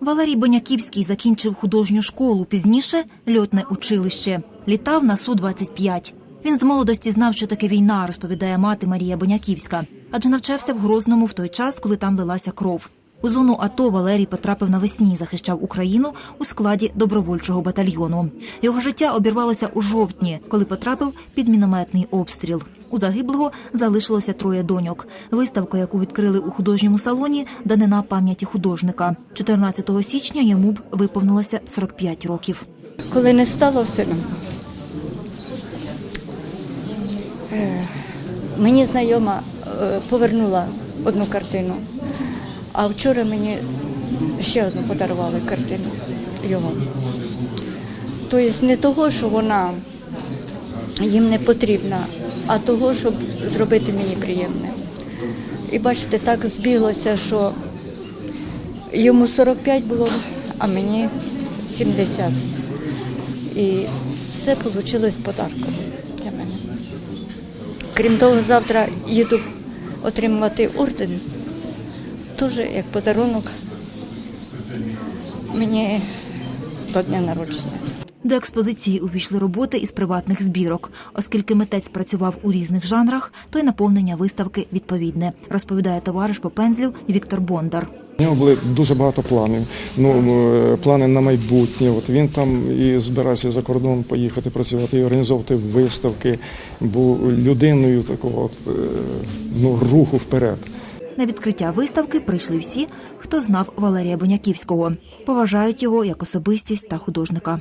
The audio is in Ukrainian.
Валерій Боняківський закінчив художню школу, пізніше льотне училище. Літав на Су-25. Він з молодості знав, що таке війна, розповідає мати Марія Боняківська, адже навчався в Грозному в той час, коли там лилася кров. У зону АТО Валерій потрапив навесні, захищав Україну у складі добровольчого батальйону. Його життя обірвалося у жовтні, коли потрапив під мінометний обстріл. У загиблого залишилося троє доньок. Виставка, яку відкрили у художньому салоні, данина пам'яті художника. 14 січня йому б виповнилося 45 років. Коли не стало сина, е, мені знайома е, повернула одну картину, а вчора мені ще одну подарували картину його. Тобто не того, що вона їм не потрібна, а того, щоб зробити мені приємне. І бачите, так збіглося, що йому 45 було, а мені 70. І це вийшло з подарком для мене. Крім того, завтра їду отримувати орден, теж як подарунок мені до дня народження. До експозиції увійшли роботи із приватних збірок. Оскільки митець працював у різних жанрах, то й наповнення виставки відповідне, розповідає товариш по пензлю Віктор Бондар. У нього були дуже багато планів. Ну е, плани на майбутнє. От він там і збирався за кордон поїхати працювати, і організовувати виставки. Був людиною такого е, ну, руху вперед. На відкриття виставки прийшли всі, хто знав Валерія Боняківського, поважають його як особистість та художника.